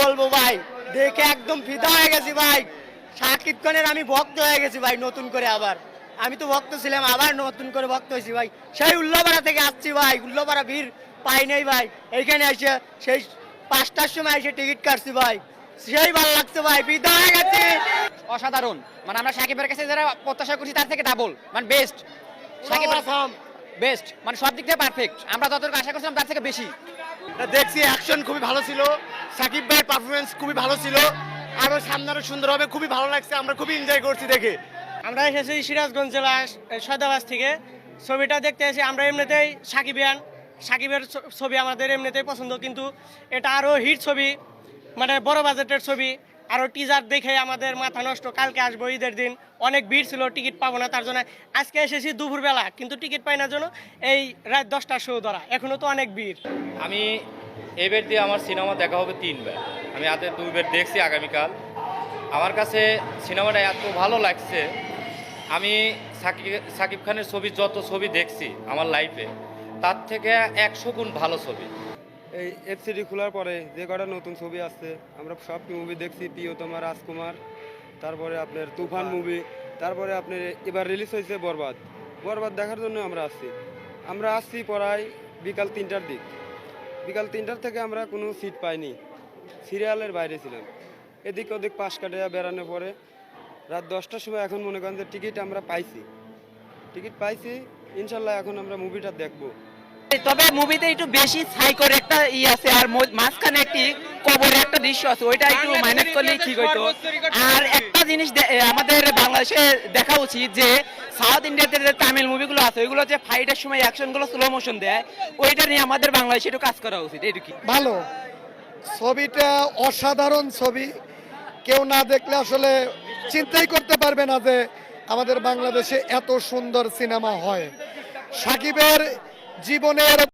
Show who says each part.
Speaker 1: বলব ভাই? দেখে একদম ফিদা হয়ে গেছি ভাই। শাকিব খানের আমি ভক্ত হয়ে গেছি ভাই নতুন করে আবার। আমি তো ভক্ত ছিলাম আবার নতুন করে ভক্ত হয়েছি ভাই। সেই উল্লাপাড়া থেকে আসছি ভাই উল্লাপাড়া ভিড় পাই নাই ভাই। এইখানে এসে সেই পাঁচটার সময় এসে টিকিট কাটছি ভাই। সেই ভালো লাগছে ভাই ফিদা হয়ে গেছি।
Speaker 2: অসাধারণ। মানে আমরা সাকিবের কাছে যারা প্রত্যাশা করছি তার থেকে ডাবল মানে বেস্ট সাকিব বেস্ট মানে সব দিক থেকে পারফেক্ট আমরা যতটুকু আশা করছিলাম তার থেকে বেশি।
Speaker 3: দেখছি অ্যাকশন খুবই ভালো ছিল। সাকিব ভাইয়ের পারফরমেন্স খুবই ভালো ছিল। আরও সামনে আরও সুন্দর হবে খুবই ভালো লাগছে। আমরা খুবই এনজয় করছি দেখে।
Speaker 1: আমরা এসেছি সিরাজগঞ্জ জেলা সয়দাবাস থেকে। ছবিটা দেখতে এসে আমরা এমনিতেই সাকিবিয়ান। সাকিবের ছবি আমাদের এমনিতেই পছন্দ কিন্তু এটা আরও হিট ছবি মানে বড় বাজেটের ছবি। আরও টিজার দেখে আমাদের মাথা নষ্ট কালকে আসব ঈদের দিন। অনেক ভিড় ছিল টিকিট পাবো না তার জন্য আজকে এসেছি দুপুরবেলা কিন্তু টিকিট পাই না জন্য এই রাত দশটার শো ধরা। এখনও তো অনেক ভিড়।
Speaker 4: আমি এবার দিয়ে আমার সিনেমা দেখা হবে তিনবার। আমি হাতে দুইবার দেখছি আগামীকাল। আমার কাছে সিনেমাটা এত ভালো লাগছে আমি সাকিব সাকিব খানের ছবি যত ছবি দেখছি আমার লাইফে তার থেকে একশো গুণ ভালো ছবি।
Speaker 5: এই এফসিডি খোলার পরে যে কটা নতুন ছবি আসছে আমরা সব মুভি দেখছি প্রিয়তমা রাজকুমার তারপরে আপনার তুফান মুভি তারপরে আপনার এবার রিলিজ হয়েছে বরবাদ। বরবাদ দেখার জন্য আমরা আসছি। আমরা আসছি প্রায় বিকাল তিনটার দিক। বিকাল তিনটার থেকে আমরা কোনো সিট পাইনি। সিরিয়ালের বাইরে ছিলাম। এদিক ওদিক পাশ কাটিয়া বেড়ানোর পরে রাত দশটার সময় এখন মনে করেন যে টিকিট আমরা পাইছি। টিকিট পাইছি ইনশাল্লাহ এখন আমরা মুভিটা দেখব।
Speaker 2: তবে মুভিতে একটু বেশি সাইকোর একটা ই আছে আর মাঝখানে একটি কবরের একটা দৃশ্য আছে ওইটা একটু মাইনাস করলেই ঠিক হইতো। আর একটা জিনিস আমাদের বাংলাদেশে দেখা উচিত যে সাউথ ইন্ডিয়াতে যে তামিল মুভিগুলো আছে, ওইগুলো যে ফাইটের সময় অ্যাকশনগুলো স্লো মোশন দেয়, ওইটা নিয়ে আমাদের বাংলাদেশে একটু কাজ করা উচিত এইটুকু
Speaker 6: ভালো। ছবিটা অসাধারণ ছবি। কেউ না দেখলে আসলে চিন্তাই করতে পারবে না যে আমাদের বাংলাদেশে এত সুন্দর সিনেমা হয়। সাকিবের জীবনের